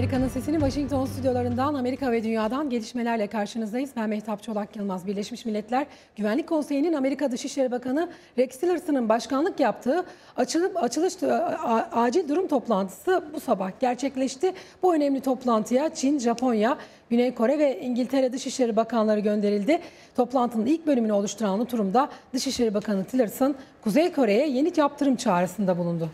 Amerika'nın sesini Washington stüdyolarından Amerika ve dünyadan gelişmelerle karşınızdayız. Ben Mehtap Çolak Yılmaz. Birleşmiş Milletler Güvenlik Konseyi'nin Amerika Dışişleri Bakanı Rex Tillerson'ın başkanlık yaptığı açılıp açılış acil durum toplantısı bu sabah gerçekleşti. Bu önemli toplantıya Çin, Japonya, Güney Kore ve İngiltere Dışişleri Bakanları gönderildi. Toplantının ilk bölümünü oluşturan oturumda Dışişleri Bakanı Tillerson, Kuzey Kore'ye yeni yaptırım çağrısında bulundu.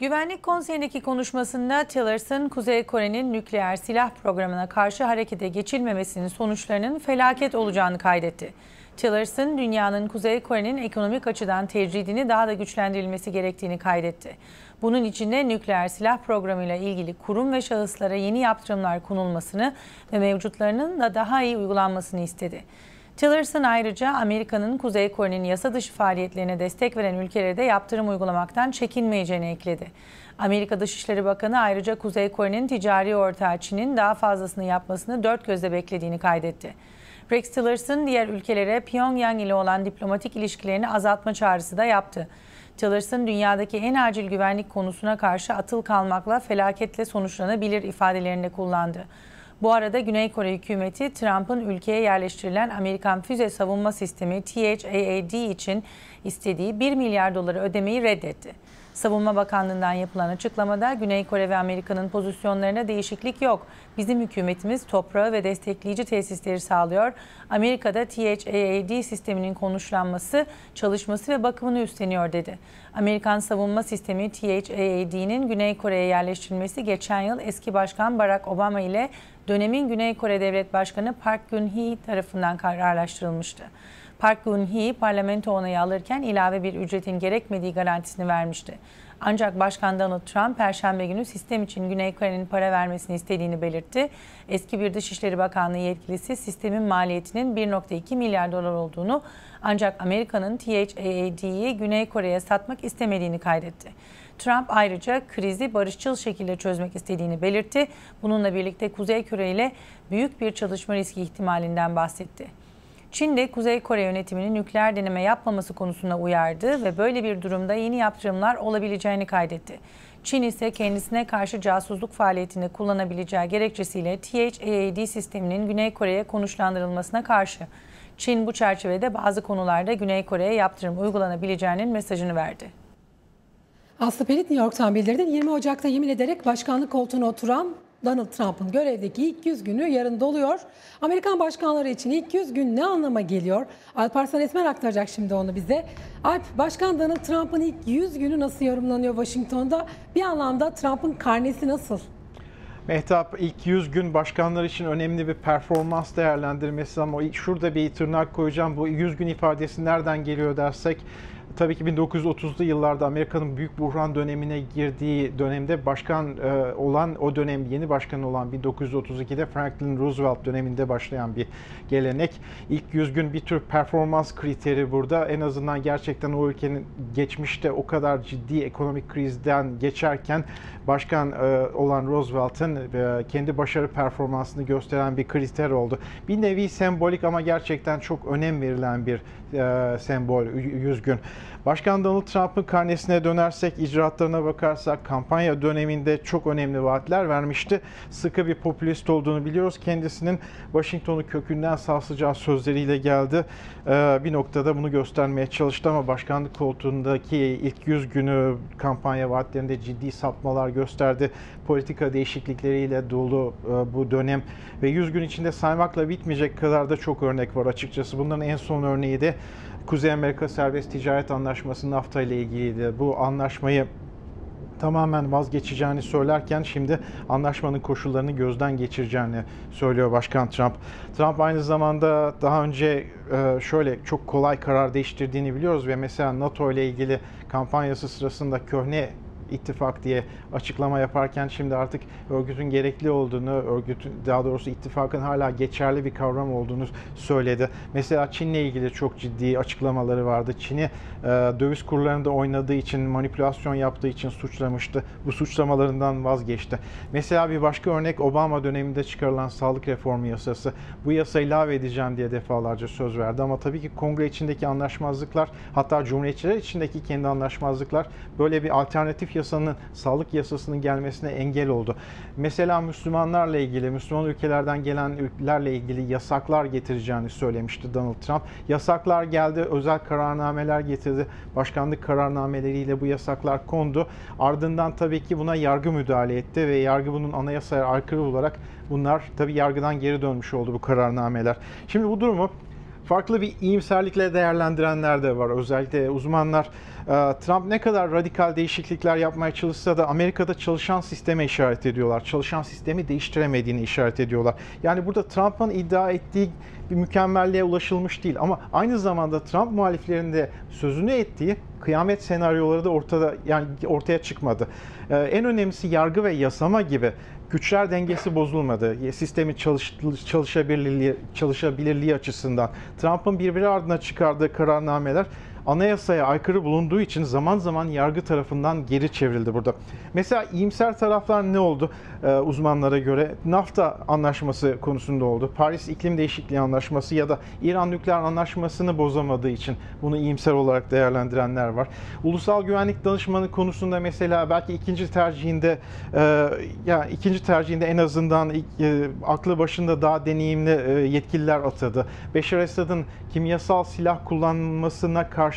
Güvenlik Konseyi'ndeki konuşmasında Tillerson, Kuzey Kore'nin nükleer silah programına karşı harekete geçilmemesinin sonuçlarının felaket olacağını kaydetti. Tillerson, dünyanın Kuzey Kore'nin ekonomik açıdan tecridini daha da güçlendirilmesi gerektiğini kaydetti. Bunun içinde nükleer silah programıyla ilgili kurum ve şahıslara yeni yaptırımlar konulmasını ve mevcutlarının da daha iyi uygulanmasını istedi. Tillerson ayrıca Amerika'nın Kuzey Kore'nin yasa dışı faaliyetlerine destek veren ülkelere de yaptırım uygulamaktan çekinmeyeceğini ekledi. Amerika Dışişleri Bakanı ayrıca Kuzey Kore'nin ticari ortağı Çin'in daha fazlasını yapmasını dört gözle beklediğini kaydetti. Rex Tillerson diğer ülkelere Pyongyang ile olan diplomatik ilişkilerini azaltma çağrısı da yaptı. Tillerson dünyadaki en acil güvenlik konusuna karşı atıl kalmakla felaketle sonuçlanabilir ifadelerinde kullandı. Bu arada Güney Kore hükümeti Trump'ın ülkeye yerleştirilen Amerikan füze savunma sistemi THAAD için istediği 1 milyar doları ödemeyi reddetti. Savunma Bakanlığı'ndan yapılan açıklamada Güney Kore ve Amerika'nın pozisyonlarına değişiklik yok. Bizim hükümetimiz toprağı ve destekleyici tesisleri sağlıyor. Amerika'da THAAD sisteminin konuşlanması, çalışması ve bakımını üstleniyor dedi. Amerikan savunma sistemi THAAD'nin Güney Kore'ye yerleştirilmesi geçen yıl eski başkan Barack Obama ile dönemin Güney Kore Devlet Başkanı Park Geun-hye tarafından kararlaştırılmıştı. Park Geun-hye parlamento onayı alırken ilave bir ücretin gerekmediği garantisini vermişti. Ancak Başkan Donald Trump Perşembe günü sistem için Güney Kore'nin para vermesini istediğini belirtti. Eski bir Dışişleri Bakanlığı yetkilisi sistemin maliyetinin 1.2 milyar dolar olduğunu ancak Amerika'nın THAAD'yi Güney Kore'ye satmak istemediğini kaydetti. Trump ayrıca krizi barışçıl şekilde çözmek istediğini belirtti. Bununla birlikte Kuzey Kore ile büyük bir çalışma riski ihtimalinden bahsetti. Çin de Kuzey Kore yönetiminin nükleer deneme yapmaması konusunda uyardı ve böyle bir durumda yeni yaptırımlar olabileceğini kaydetti. Çin ise kendisine karşı casusluk faaliyetinde kullanabileceği gerekçesiyle THAAD sisteminin Güney Kore'ye konuşlandırılmasına karşı. Çin bu çerçevede bazı konularda Güney Kore'ye yaptırım uygulanabileceğinin mesajını verdi. Aslı Pelit New York'tan bildirdi. 20 Ocak'ta yemin ederek başkanlık koltuğuna oturan Donald Trump'ın görevdeki ilk 100 günü yarın doluyor. Amerikan başkanları için ilk 100 gün ne anlama geliyor? Alparslan Esmer aktaracak şimdi onu bize. Alp, Başkan Donald Trump'ın ilk 100 günü nasıl yorumlanıyor Washington'da? Bir anlamda Trump'ın karnesi nasıl? Mehtap ilk 100 gün başkanlar için önemli bir performans değerlendirmesi ama şurada bir tırnak koyacağım. Bu 100 gün ifadesi nereden geliyor dersek tabii ki 1930'lu yıllarda Amerika'nın büyük buhran dönemine girdiği dönemde başkan e, olan o dönem yeni başkan olan 1932'de Franklin Roosevelt döneminde başlayan bir gelenek. İlk 100 gün bir tür performans kriteri burada. En azından gerçekten o ülkenin geçmişte o kadar ciddi ekonomik krizden geçerken başkan e, olan Roosevelt'ın e, kendi başarı performansını gösteren bir kriter oldu. Bir nevi sembolik ama gerçekten çok önem verilen bir sembol 100 gün. Başkan Donald Trump'ın karnesine dönersek, icraatlarına bakarsak kampanya döneminde çok önemli vaatler vermişti. Sıkı bir popülist olduğunu biliyoruz. Kendisinin Washington'u kökünden sarsıcağı sözleriyle geldi. Ee, bir noktada bunu göstermeye çalıştı ama başkanlık koltuğundaki ilk 100 günü kampanya vaatlerinde ciddi sapmalar gösterdi. Politika değişiklikleriyle dolu e, bu dönem ve 100 gün içinde saymakla bitmeyecek kadar da çok örnek var açıkçası. Bunların en son örneği de Kuzey Amerika Serbest Ticaret Anlaşması NAFTA ile ilgiliydi. Bu anlaşmayı tamamen vazgeçeceğini söylerken şimdi anlaşmanın koşullarını gözden geçireceğini söylüyor Başkan Trump. Trump aynı zamanda daha önce e, şöyle çok kolay karar değiştirdiğini biliyoruz ve mesela NATO ile ilgili kampanyası sırasında köhne ittifak diye açıklama yaparken şimdi artık örgütün gerekli olduğunu, örgütün daha doğrusu ittifakın hala geçerli bir kavram olduğunu söyledi. Mesela Çin'le ilgili çok ciddi açıklamaları vardı. Çin'i e, döviz kurlarında oynadığı için, manipülasyon yaptığı için suçlamıştı. Bu suçlamalarından vazgeçti. Mesela bir başka örnek Obama döneminde çıkarılan sağlık reformu yasası. Bu yasayı ilave edeceğim diye defalarca söz verdi ama tabii ki kongre içindeki anlaşmazlıklar hatta cumhuriyetçiler içindeki kendi anlaşmazlıklar böyle bir alternatif yasa yasanın, sağlık yasasının gelmesine engel oldu. Mesela Müslümanlarla ilgili, Müslüman ülkelerden gelenlerle ilgili yasaklar getireceğini söylemişti Donald Trump. Yasaklar geldi, özel kararnameler getirdi. Başkanlık kararnameleriyle bu yasaklar kondu. Ardından tabii ki buna yargı müdahale etti ve yargı bunun anayasaya aykırı olarak bunlar tabii yargıdan geri dönmüş oldu bu kararnameler. Şimdi bu durumu farklı bir iyimserlikle değerlendirenler de var. Özellikle uzmanlar e, Trump ne kadar radikal değişiklikler yapmaya çalışsa da Amerika'da çalışan sisteme işaret ediyorlar. Çalışan sistemi değiştiremediğini işaret ediyorlar. Yani burada Trump'ın iddia ettiği bir mükemmelliğe ulaşılmış değil ama aynı zamanda Trump muhaliflerinde sözünü ettiği kıyamet senaryoları da ortada yani ortaya çıkmadı. Ee, en önemlisi yargı ve yasama gibi güçler dengesi bozulmadı. Sistemin çalış, çalışabilirliği, çalışabilirliği açısından Trump'ın birbiri ardına çıkardığı kararnameler anayasaya aykırı bulunduğu için zaman zaman yargı tarafından geri çevrildi burada. Mesela iyimser taraflar ne oldu e, uzmanlara göre? NAFTA anlaşması konusunda oldu. Paris İklim Değişikliği Anlaşması ya da İran nükleer anlaşmasını bozamadığı için bunu iyimser olarak değerlendirenler var. Ulusal Güvenlik Danışmanı konusunda mesela belki ikinci tercihinde e, ya ikinci tercihinde en azından e, aklı başında daha deneyimli e, yetkililer atadı. Beşar Esad'ın kimyasal silah kullanmasına karşı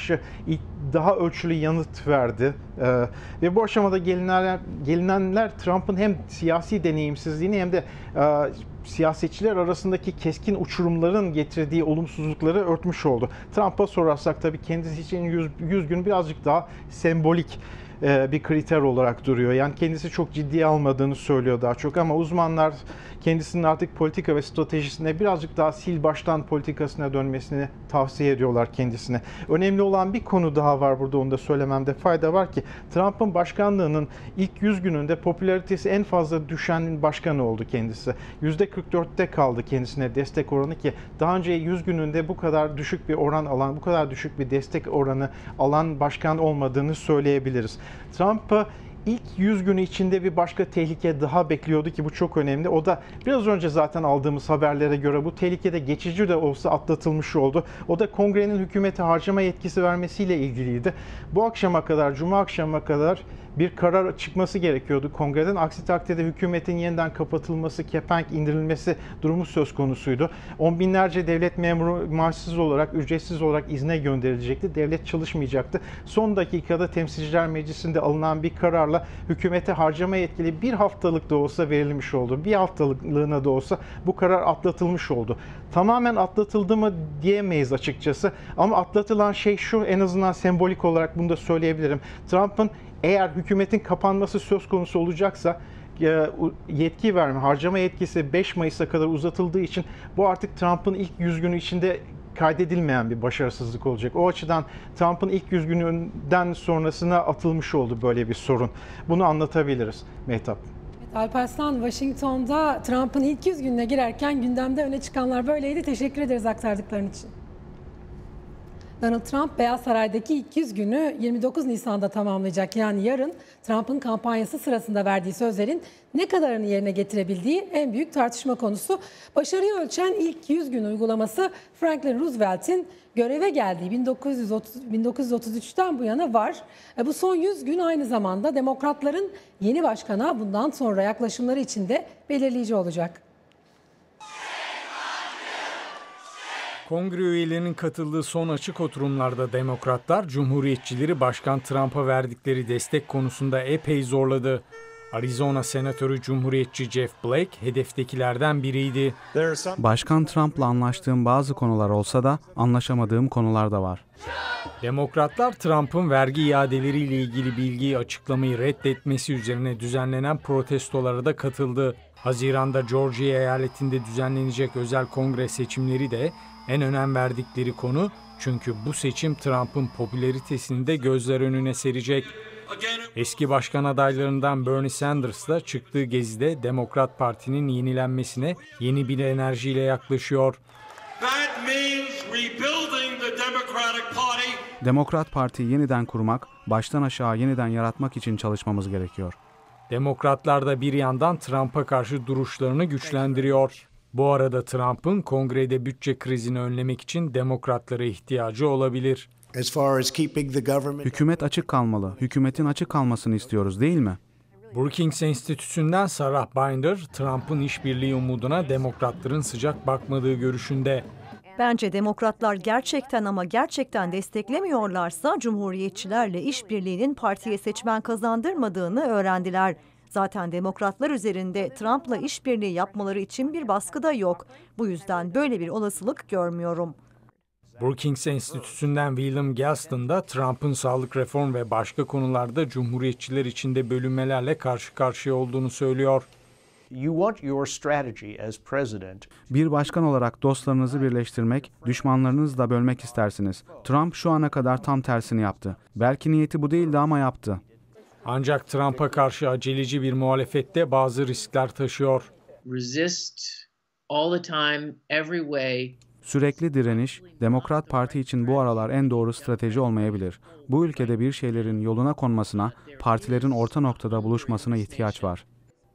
daha ölçülü yanıt verdi. Ee, ve bu aşamada gelinenler, gelinenler Trump'ın hem siyasi deneyimsizliğini hem de e, siyasetçiler arasındaki keskin uçurumların getirdiği olumsuzlukları örtmüş oldu. Trump'a sorarsak tabii kendisi için 100, 100 gün birazcık daha sembolik e, bir kriter olarak duruyor. Yani kendisi çok ciddiye almadığını söylüyor daha çok ama uzmanlar kendisinin artık politika ve stratejisine birazcık daha sil baştan politikasına dönmesini tavsiye ediyorlar kendisine. Önemli olan bir konu daha var burada onu da söylememde fayda var ki Trump'ın başkanlığının ilk 100 gününde popülaritesi en fazla düşenin başkanı oldu kendisi. %44'te kaldı kendisine destek oranı ki daha önce 100 gününde bu kadar düşük bir oran alan, bu kadar düşük bir destek oranı alan başkan olmadığını söyleyebiliriz. Trump'ı ilk 100 günü içinde bir başka tehlike daha bekliyordu ki bu çok önemli. O da biraz önce zaten aldığımız haberlere göre bu tehlikede geçici de olsa atlatılmış oldu. O da kongrenin hükümete harcama yetkisi vermesiyle ilgiliydi. Bu akşama kadar, cuma akşama kadar bir karar çıkması gerekiyordu kongreden. Aksi takdirde hükümetin yeniden kapatılması, kepenk indirilmesi durumu söz konusuydu. On binlerce devlet memuru maaşsız olarak, ücretsiz olarak izne gönderilecekti. Devlet çalışmayacaktı. Son dakikada Temsilciler Meclisi'nde alınan bir kararla hükümete harcama yetkili bir haftalık da olsa verilmiş oldu. Bir haftalığına da olsa bu karar atlatılmış oldu. Tamamen atlatıldı mı diyemeyiz açıkçası. Ama atlatılan şey şu en azından sembolik olarak bunu da söyleyebilirim. Trump'ın eğer hükümetin kapanması söz konusu olacaksa yetki verme, harcama yetkisi 5 Mayıs'a kadar uzatıldığı için bu artık Trump'ın ilk 100 günü içinde kaydedilmeyen bir başarısızlık olacak. O açıdan Trump'ın ilk 100 gününden sonrasına atılmış oldu böyle bir sorun. Bunu anlatabiliriz Mehtap. Alparslan Washington'da Trump'ın ilk 100 gününe girerken gündemde öne çıkanlar böyleydi. Teşekkür ederiz aktardıkların için. Donald Trump Beyaz Saray'daki 200 günü 29 Nisan'da tamamlayacak. Yani yarın Trump'ın kampanyası sırasında verdiği sözlerin ne kadarını yerine getirebildiği en büyük tartışma konusu. Başarıyı ölçen ilk 100 gün uygulaması Franklin Roosevelt'in göreve geldiği 1930, 1933'ten bu yana var. E, bu son 100 gün aynı zamanda demokratların yeni başkana bundan sonra yaklaşımları için de belirleyici olacak. Kongre üyelerinin katıldığı son açık oturumlarda demokratlar Cumhuriyetçileri Başkan Trump'a verdikleri destek konusunda epey zorladı. Arizona Senatörü Cumhuriyetçi Jeff Blake hedeftekilerden biriydi. Başkan Trump'la anlaştığım bazı konular olsa da anlaşamadığım konular da var. Demokratlar Trump'ın vergi iadeleriyle ilgili bilgiyi açıklamayı reddetmesi üzerine düzenlenen protestolara da katıldı. Haziranda Georgia eyaletinde düzenlenecek özel kongre seçimleri de en önem verdikleri konu çünkü bu seçim Trump'ın popülaritesini de gözler önüne serecek. Eski başkan adaylarından Bernie Sanders da çıktığı gezide Demokrat Parti'nin yenilenmesine yeni bir enerjiyle yaklaşıyor. Demokrat Parti'yi yeniden kurmak, baştan aşağı yeniden yaratmak için çalışmamız gerekiyor. Demokratlar da bir yandan Trump'a karşı duruşlarını güçlendiriyor. Bu arada Trump'ın kongrede bütçe krizini önlemek için demokratlara ihtiyacı olabilir. Hükümet açık kalmalı. Hükümetin açık kalmasını istiyoruz değil mi? Brookings Enstitüsü'nden Sarah Binder, Trump'ın işbirliği umuduna demokratların sıcak bakmadığı görüşünde. Bence demokratlar gerçekten ama gerçekten desteklemiyorlarsa cumhuriyetçilerle işbirliğinin partiye seçmen kazandırmadığını öğrendiler. Zaten demokratlar üzerinde Trump'la işbirliği yapmaları için bir baskı da yok. Bu yüzden böyle bir olasılık görmüyorum. Brookings Enstitüsü'nden William Galston da Trump'ın sağlık reform ve başka konularda cumhuriyetçiler içinde bölünmelerle karşı karşıya olduğunu söylüyor. You want your strategy as president Bir başkan olarak dostlarınızı birleştirmek, düşmanlarınızı da bölmek istersiniz. Trump şu ana kadar tam tersini yaptı. Belki niyeti bu değildi ama yaptı. Ancak Trump'a karşı aceleci bir muhalefette bazı riskler taşıyor. resist all the time, every way, Sürekli direniş, Demokrat Parti için bu aralar en doğru strateji olmayabilir. Bu ülkede bir şeylerin yoluna konmasına, partilerin orta noktada buluşmasına ihtiyaç var.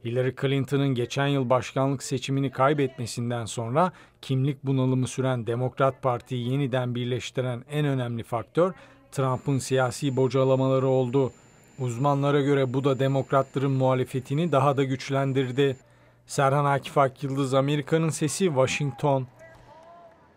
Hillary Clinton'ın geçen yıl başkanlık seçimini kaybetmesinden sonra kimlik bunalımı süren Demokrat Parti'yi yeniden birleştiren en önemli faktör Trump'ın siyasi bocalamaları oldu. Uzmanlara göre bu da demokratların muhalefetini daha da güçlendirdi. Serhan Akif Akyıldız, Amerika'nın Sesi, Washington.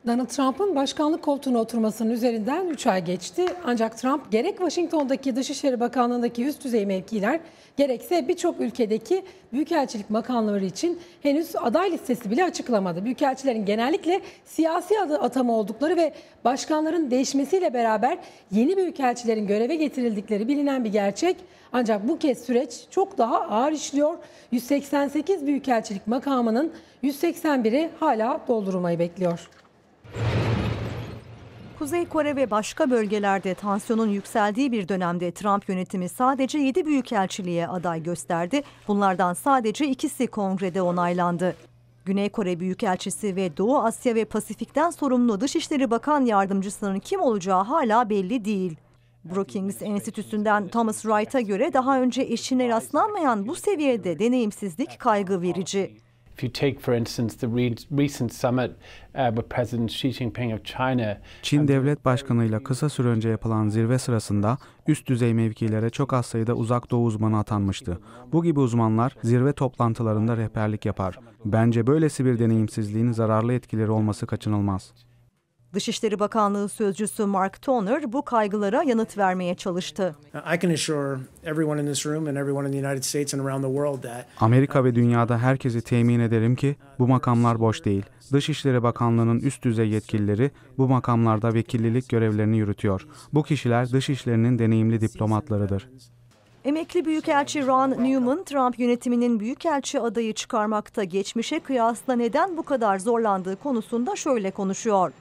Donald Trump'ın başkanlık koltuğuna oturmasının üzerinden 3 ay geçti. Ancak Trump gerek Washington'daki Dışişleri Bakanlığı'ndaki üst düzey mevkiler gerekse birçok ülkedeki büyükelçilik makamları için henüz aday listesi bile açıklamadı. Büyükelçilerin genellikle siyasi atama oldukları ve başkanların değişmesiyle beraber yeni büyükelçilerin göreve getirildikleri bilinen bir gerçek. Ancak bu kez süreç çok daha ağır işliyor. 188 büyükelçilik makamının 181'i hala doldurulmayı bekliyor. Kuzey Kore ve başka bölgelerde tansiyonun yükseldiği bir dönemde Trump yönetimi sadece 7 büyükelçiliğe aday gösterdi. Bunlardan sadece ikisi kongrede onaylandı. Güney Kore Büyükelçisi ve Doğu Asya ve Pasifik'ten sorumlu Dışişleri Bakan Yardımcısının kim olacağı hala belli değil. Brookings Enstitüsü'nden Thomas Wright'a göre daha önce eşine rastlanmayan bu seviyede deneyimsizlik kaygı verici. If you take, for instance, the re- recent summit uh, with President Xi Jinping of China, Çin Devlet Başkanı'yla kısa süre önce yapılan zirve sırasında üst düzey mevkilere çok az sayıda uzak doğu uzmanı atanmıştı. Bu gibi uzmanlar zirve toplantılarında rehberlik yapar. Bence böylesi bir deneyimsizliğin zararlı etkileri olması kaçınılmaz. Dışişleri Bakanlığı sözcüsü Mark Toner bu kaygılara yanıt vermeye çalıştı. I can assure everyone in this room and everyone in the United States and around the world that Amerika ve dünyada herkesi temin ederim ki bu makamlar boş değil. Dışişleri Bakanlığı'nın üst düzey yetkilileri bu makamlarda vekillilik görevlerini yürütüyor. Bu kişiler dışişlerinin deneyimli diplomatlarıdır. Emekli Büyükelçi Ron Newman, Trump yönetiminin büyükelçi adayı çıkarmakta geçmişe kıyasla neden bu kadar zorlandığı konusunda şöyle konuşuyor.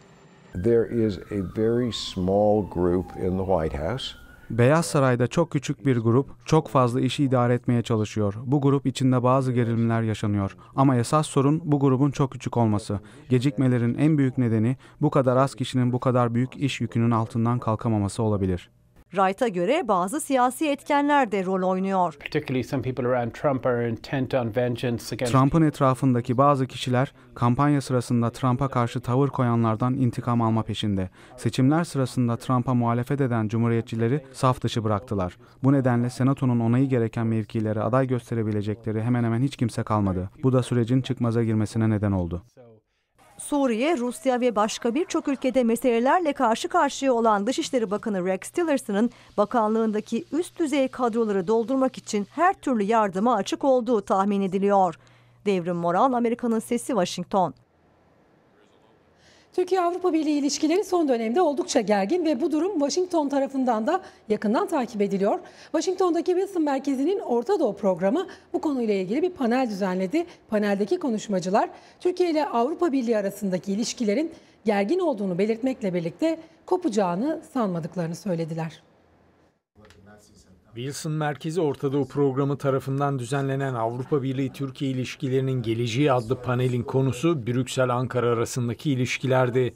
There is a very small group in the White House Beyaz Saray'da çok küçük bir grup çok fazla işi idare etmeye çalışıyor. Bu grup içinde bazı gerilimler yaşanıyor. Ama esas sorun bu grubun çok küçük olması. Gecikmelerin en büyük nedeni bu kadar az kişinin bu kadar büyük iş yükünün altından kalkamaması olabilir. Wright'a göre bazı siyasi etkenler de rol oynuyor. Trump'ın etrafındaki bazı kişiler kampanya sırasında Trump'a karşı tavır koyanlardan intikam alma peşinde. Seçimler sırasında Trump'a muhalefet eden cumhuriyetçileri saf dışı bıraktılar. Bu nedenle senatonun onayı gereken mevkilere aday gösterebilecekleri hemen hemen hiç kimse kalmadı. Bu da sürecin çıkmaza girmesine neden oldu. Suriye, Rusya ve başka birçok ülkede meselelerle karşı karşıya olan Dışişleri Bakanı Rex Tillerson'ın bakanlığındaki üst düzey kadroları doldurmak için her türlü yardıma açık olduğu tahmin ediliyor. Devrim Moral, Amerika'nın Sesi, Washington. Türkiye-Avrupa Birliği ilişkileri son dönemde oldukça gergin ve bu durum Washington tarafından da yakından takip ediliyor. Washington'daki Wilson Merkezi'nin Orta Doğu programı bu konuyla ilgili bir panel düzenledi. Paneldeki konuşmacılar Türkiye ile Avrupa Birliği arasındaki ilişkilerin gergin olduğunu belirtmekle birlikte kopacağını sanmadıklarını söylediler. Wilson Merkezi Orta Doğu Programı tarafından düzenlenen Avrupa Birliği Türkiye ilişkilerinin geleceği adlı panelin konusu Brüksel-Ankara arasındaki ilişkilerdi.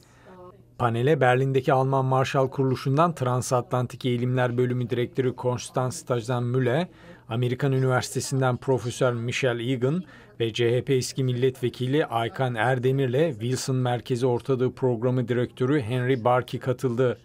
Panele Berlin'deki Alman Marshall Kuruluşu'ndan Transatlantik Eğilimler Bölümü Direktörü Konstanz Stajdan Müller, Amerikan Üniversitesi'nden Profesör Michel Egan ve CHP eski milletvekili Aykan Erdemir'le Wilson Merkezi Orta Doğu Programı Direktörü Henry Barkey katıldı.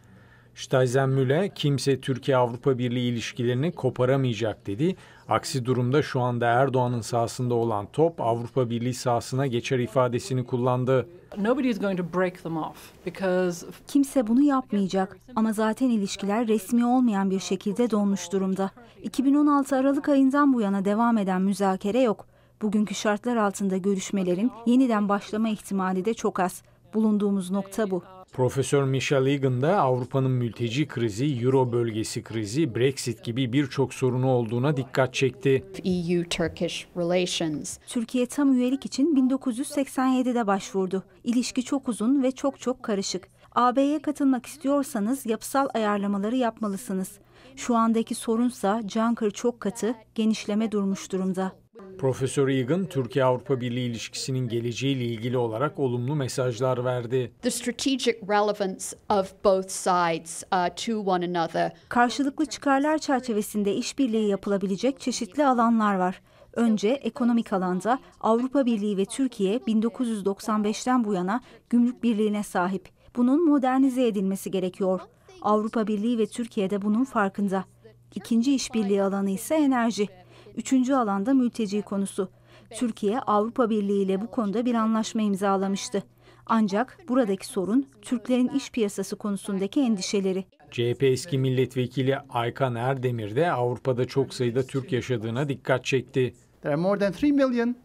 Steisenmüller kimse Türkiye-Avrupa Birliği ilişkilerini koparamayacak dedi. Aksi durumda şu anda Erdoğan'ın sahasında olan top Avrupa Birliği sahasına geçer ifadesini kullandı. Nobody is going to break them off because Kimse bunu yapmayacak ama zaten ilişkiler resmi olmayan bir şekilde donmuş durumda. 2016 Aralık ayından bu yana devam eden müzakere yok. Bugünkü şartlar altında görüşmelerin yeniden başlama ihtimali de çok az. Bulunduğumuz nokta bu. Profesör Michel Egan da Avrupa'nın mülteci krizi, Euro bölgesi krizi, Brexit gibi birçok sorunu olduğuna dikkat çekti. Relations. Türkiye tam üyelik için 1987'de başvurdu. İlişki çok uzun ve çok çok karışık. AB'ye katılmak istiyorsanız yapısal ayarlamaları yapmalısınız. Şu andaki sorunsa Juncker çok katı, genişleme durmuş durumda. Profesör Egan, Türkiye-Avrupa Birliği ilişkisinin geleceğiyle ilgili olarak olumlu mesajlar verdi. The strategic relevance of both sides uh, to one another. Karşılıklı çıkarlar çerçevesinde işbirliği yapılabilecek çeşitli alanlar var. Önce ekonomik alanda Avrupa Birliği ve Türkiye 1995'ten bu yana gümrük birliğine sahip. Bunun modernize edilmesi gerekiyor. Avrupa Birliği ve Türkiye de bunun farkında. İkinci işbirliği alanı ise enerji. Üçüncü alanda mülteci konusu. Türkiye Avrupa Birliği ile bu konuda bir anlaşma imzalamıştı. Ancak buradaki sorun Türklerin iş piyasası konusundaki endişeleri. CHP eski milletvekili Aykan Erdemir de Avrupa'da çok sayıda Türk yaşadığına dikkat çekti. There are more than 3 million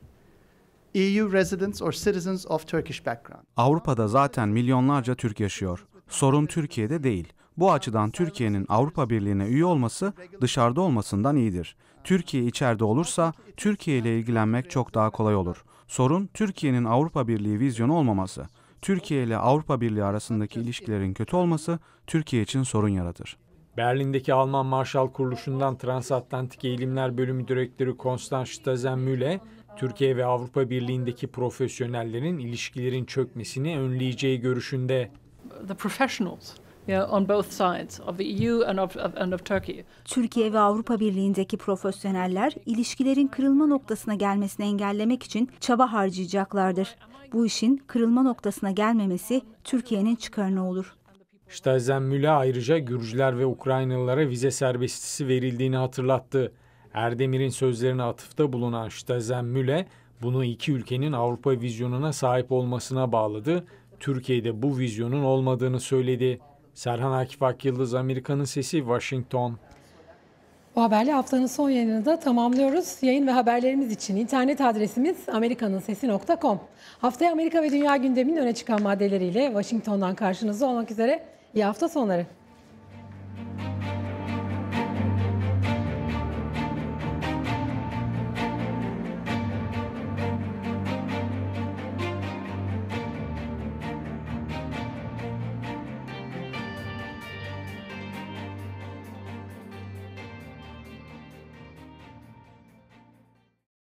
EU residents or citizens of Turkish background. Avrupa'da zaten milyonlarca Türk yaşıyor. Sorun Türkiye'de değil. Bu açıdan Türkiye'nin Avrupa Birliği'ne üye olması dışarıda olmasından iyidir. Türkiye içeride olursa Türkiye ile ilgilenmek çok daha kolay olur. Sorun Türkiye'nin Avrupa Birliği vizyonu olmaması. Türkiye ile Avrupa Birliği arasındaki ilişkilerin kötü olması Türkiye için sorun yaratır. Berlin'deki Alman Marshall Kuruluşu'ndan Transatlantik Eğilimler Bölümü Direktörü Konstanz Stazenmühle, Türkiye ve Avrupa Birliği'ndeki profesyonellerin ilişkilerin çökmesini önleyeceği görüşünde. the professionals yeah, on both sides of the EU and of, of, and of Turkey. Türkiye ve Avrupa Birliği'ndeki profesyoneller ilişkilerin kırılma noktasına gelmesini engellemek için çaba harcayacaklardır. Bu işin kırılma noktasına gelmemesi Türkiye'nin çıkarına olur. Stazenmühle ayrıca Gürcüler ve Ukraynalılara vize serbestisi verildiğini hatırlattı. Erdemir'in sözlerine atıfta bulunan Stazenmühle, bunu iki ülkenin Avrupa vizyonuna sahip olmasına bağladı. Türkiye'de bu vizyonun olmadığını söyledi. Serhan Akif Akyıldız, Amerika'nın Sesi, Washington. Bu haberle haftanın son yayınını da tamamlıyoruz. Yayın ve haberlerimiz için internet adresimiz amerikansesi.com. Haftaya Amerika ve dünya gündeminin öne çıkan maddeleriyle Washington'dan karşınızda olmak üzere. İyi hafta sonları.